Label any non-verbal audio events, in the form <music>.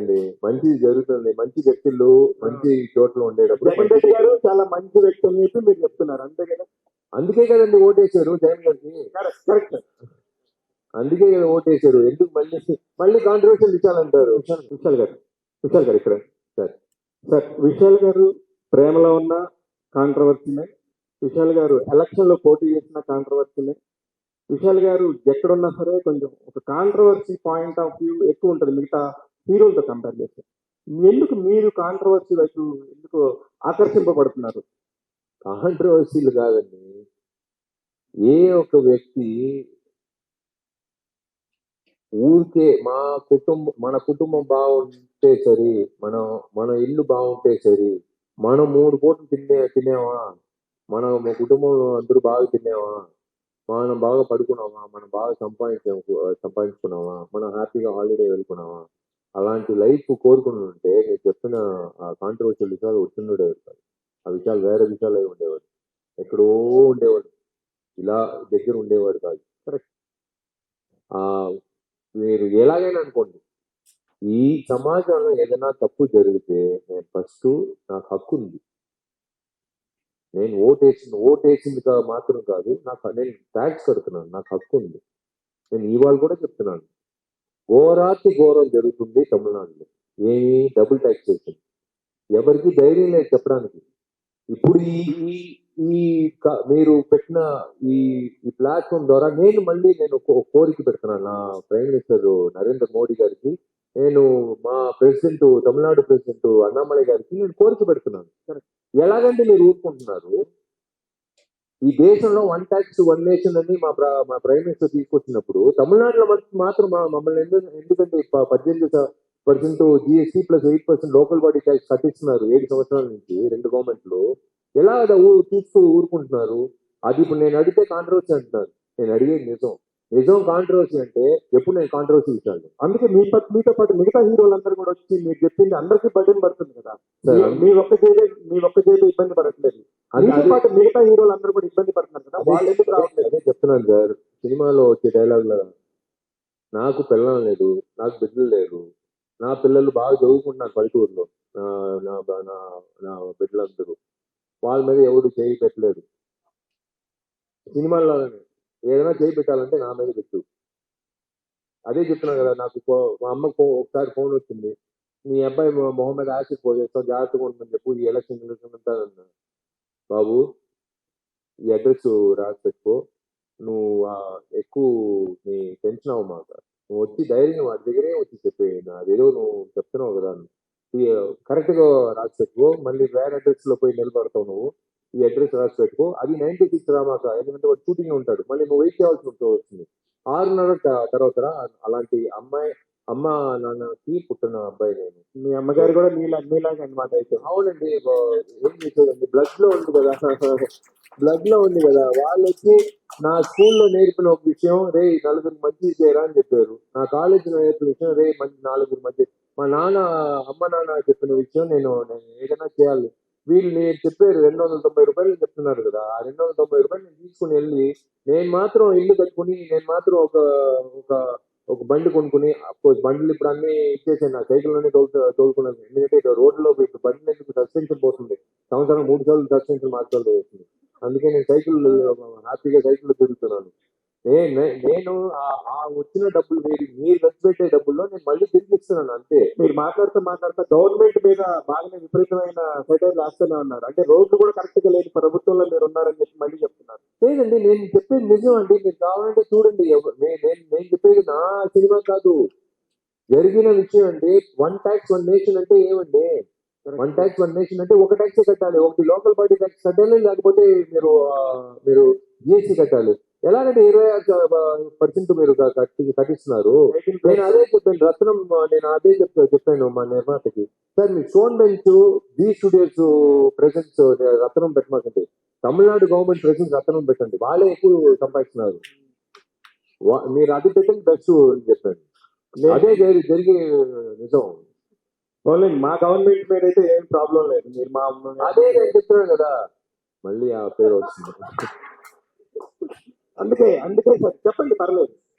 లేదండి మంచి జరుగుతుంది. మంచి వ్యక్తులు మంచి చోట్ల ఉండేటప్పుడు జగన్ రెడ్డి గారు చాలా మంచి వ్యక్తి అని చెప్పి మీరు చెప్తున్నారు. అంతే కదా? అందుకే కదండి ఓటేశారు జగన్ గారికి. కరెక్ట్ అందుకే కదా ఓటేశారు. ఎందుకు మళ్ళీ మళ్ళీ కాంట్రవర్షియల్ ఇచ్చాలంటారు విశాల్ గారు విశాల్ గారు ఇక్కడ. సార్ సార్ విశాల్ గారు ప్రేమలో ఉన్న కాంట్రవర్సీనే విశాల్ గారు ఎలక్షన్లో పోటీ చేసిన కాంట్రవర్సీనే విశాల్ గారు ఎక్కడున్నా సరే కొంచెం ఒక కాంట్రవర్సీ పాయింట్ ఆఫ్ వ్యూ ఎక్కువ ఉంటుంది. మిగతా హీరోలతో కంపేర్ చేస్తే ఎందుకు మీరు కాంట్రవర్సీ వైపు ఎందుకు ఆకర్షింపబడుతున్నారు? కాంట్రవర్సీలు కాదండి. ఏ ఒక వ్యక్తి ఊరికే మా కుటుంబం మన కుటుంబం బాగుంటే సరి మనం మన ఇల్లు బాగుంటే సరి మనం మూడు పూటలు తినే తినేవా? మనం మా కుటుంబంలో అందరూ బాగా తినేవా? మనం బాగా పడుకున్నావా? మనం బాగా సంపాదించా సంపాదించుకున్నావా? మనం హ్యాపీగా హాలిడే వెళ్తున్నావా? అలాంటి లైఫ్ కోరుకుని ఉంటే నేను చెప్పిన కాంట్రవర్షియల్ విషయాలు వచ్చిండే కాదు. ఆ విషయాలు వేరే విషయాలు అయి ఉండేవాడు ఎక్కడో ఉండేవాడు ఇలా దగ్గర ఉండేవాడు కాదు. కరెక్ట్ ఆ మీరు ఎలాగైనా అనుకోండి. ఈ సమాజంలో ఏదైనా తప్పు జరిగితే నేను ఫస్ట్ నాకు హక్కు ఉంది. నేను ఓటేసింది ఓటేసింది కా మాత్రం కాదు నాకు నేను ట్యాక్స్ కడుతున్నాను నాకు హక్కు ఉంది. నేను ఇవాళ కూడా చెప్తున్నాను. ఘోరాతి ఘోరం జరుగుతుంది తమిళనాడులో. ఏమి డబుల్ ట్యాక్సేషన్ ఎవరికి ధైర్యం లేదు చెప్పడానికి. ఇప్పుడు ఈ ఈ మీరు పెట్టిన ఈ ఈ ప్లాట్ఫామ్ ద్వారా నేను మళ్ళీ నేను కోరిక పెడుతున్నాను నా ప్రైమ్ మినిస్టర్ నరేంద్ర మోడీ గారికి నేను మా ప్రెసిడెంట్ తమిళనాడు ప్రెసిడెంట్ అన్నామలై గారికి నేను కోరిక పెడుతున్నాను. ఎలాగంటే మీరు ఊరుకుంటున్నారు ఈ దేశంలో వన్ ట్యాక్స్ వన్ నేషన్ అని మా మా ప్రైమ్ మినిస్టర్ తీసుకొచ్చినప్పుడు తమిళనాడులో మాత్రం మమ్మల్ని ఎందుకు ఎందుకంటే పద్దెనిమిది percent GST plus eight percent local body tax కట్టిస్తున్నారు ఏడు సంవత్సరాల నుంచి రెండు గవర్నమెంట్లు ఎలా అది తీస్తూ ఊరుకుంటున్నారు? అది ఇప్పుడు నేను అడిగితే కాంట్రవర్సీ అంటున్నారు. నేను అడిగేది నిజం. నిజం కాంట్రవర్సీ అంటే ఎప్పుడు నేను కాంట్రవర్సీ ఇచ్చాను అందుకే మీ మీతో పాటు మిగతా హీరోలందరూ కూడా వచ్చి మీరు చెప్పింది అందరికీ బడ్డెన్ పడుతుంది కదా. మీ- ఒక్క చేతే మీ ఒక్క చేతి ఇబ్బంది పడట్లేదు. పాటు మిగతా హీరోలు అందరూ కూడా ఇబ్బంది పడుతున్నారు కదా వాళ్ళు ఎందుకు రావట్లేదు? చెప్తున్నాను సార్. సినిమాలో వచ్చే డైలాగ్ నాకు పిల్లలు లేదు నాకు బిడ్డలు లేరు. నా పిల్లలు బాగా చదువుకుంటున్నారు పల్లెటూరులో. నా నా నా నా బిడ్డలందరూ. వాళ్ళ మీద ఎవడు చేయి పెట్టలేదు. సినిమాల్లోనే ఏదైనా చేయి పెట్టాలంటే నా మీద పెట్టు. అదే చెప్తున్నా కదా నాకు మా అమ్మకు ఒకసారి ఫోన్ వచ్చింది. మీ అబ్బాయి మొ- మొహం మీద యాసిడ్ పోసేస్తాం జాగ్రత్తగా ఉండమని చెప్పు ఈ ఎలక్షన్ ఎలక్షన్ అంతా. బాబు ఈ అడ్రస్ రాసి పెట్టుకో. నువ్వు ఎక్కువ నీ టెన్షన్ అవ్వ మాట నువ్వు వచ్చి ధైర్యంగా వాడి దగ్గరే వచ్చి చెప్పేయండి అదేదో నువ్వు చెప్తున్నావు కదా కరెక్ట్గా రాసి పెట్టుకో. మళ్ళీ వేరే అడ్రస్లో పోయి నిలబడతావు నువ్వు. ఈ అడ్రస్ రాసి పెట్టుకో. అది నైన్టీ సిక్స్ రామాక. ఎందుకంటే వాడు షూటింగ్ ఉంటాడు. మళ్ళీ నువ్వు వెయిట్ చేయాల్సి ఉంటుంది వస్తుంది. ఆరున్నర తర్వాత అలాంటి అమ్మాయి అమ్మ నాన్నకి పుట్టిన అబ్బాయి నేను. మీ అమ్మగారు కూడా మీలా మీలాగా అన్నమాట అయితే. అవునండి. ఏం బ్లడ్లో ఉంది కదా. <laughs> బ్లడ్లో ఉంది కదా. వాళ్ళు వచ్చి నా స్కూల్లో నేర్పిన ఒక విషయం రే నలుగురు మంచి చేయరా అని చెప్పారు. నా కాలేజీలో నేర్పిన విషయం రే మంచి నలుగురు మంచి మా నాన్న అమ్మ నాన్న చెప్పిన విషయం నేను నేను ఏదైనా చేయాలి. వీళ్ళు నేను చెప్పారు రెండు వందల తొంభై రూపాయలు చెప్తున్నారు కదా. ఆ రెండు వందల తొంభై రూపాయలు నేను తీసుకుని వెళ్ళి నేను మాత్రం ఇల్లు కట్టుకుని నేను మాత్రం ఒక ఒక ఒక బండి కొనుక్కుని అఫ్కోర్స్ బండ్లు ఇప్పుడు అన్ని ఇచ్చేసాను. నా సైకిల్లోనే తోలు తోలుకున్నాను. ఎందుకంటే ఇక్కడ రోడ్లో ఇప్పుడు బండి ఎందుకు సస్పెన్షన్ పోతుంది సంవత్సరం మూడు సార్లు సస్పెన్షన్ మార్చాల్సి వస్తుంది అందుకే నేను సైకిల్ హ్యాపీగా సైకిల్ తిరుగుతున్నాను. నేను ఆ- వచ్చిన డబ్బులు మీరు మీరు ఖర్చు పెట్టే డబ్బుల్లో నేను మళ్ళీ తిరిగి ఇస్తున్నాను అంతే. మీరు మాట్లాడుతూ మాట్లాడుతూ గవర్నమెంట్ మీద బాగానే విపరీతమైన సెటైర్ రాస్తూనే ఉన్నారు. అంటే రోడ్లు కూడా కరెక్ట్గా లేని ప్రభుత్వంలో మీరు ఉన్నారని చెప్పి మళ్ళీ చెప్తాను లేదండి నేను చెప్పేది నిజం అండి. మీరు కావాలంటే చూడండి నేను నేను చెప్పేది నా సినిమా కాదు. జరిగిన విషయం అండి. వన్ ట్యాక్స్ వన్ నేషన్ అంటే ఏమండి? వన్ ట్యాక్స్ వన్ నేషన్ అంటే ఒక ట్యాక్స్ కట్టాలి. ఒకటి లోకల్ బాడీ ట్యాక్స్ కట్టాలి లేకపోతే మీరు మీరు జిఎస్టీ కట్టాలి. ఎలాగంటే ఇరవై పర్సెంట్ మీరు కట్టిస్తున్నారు. నేను అదే చెప్పాను. రత్నం నేను అదే చెప్తా చెప్పాను మా నిర్మాతకి. సార్ మీ stone bench Zee studios presence Ratnam పెట్టమాకండి. Tamil Nadu government presents Ratnam పెట్టండి. వాళ్ళే ఎక్కువ సంపాదిస్తున్నారు. మీరు అది పెట్టండి బెస్ట్ అని చెప్పాను అదే జరి- జరిగే నిజం. ఓన్లీ మా గవర్నమెంట్ మీద అయితే ఏం ప్రాబ్లం లేదు. మీరు మా అదే నేను చెప్తున్నాను కదా. మళ్ళీ ఆ పేరు వస్తుంది అందుకే అందుకే సార్ చెప్పండి పర్లేదు.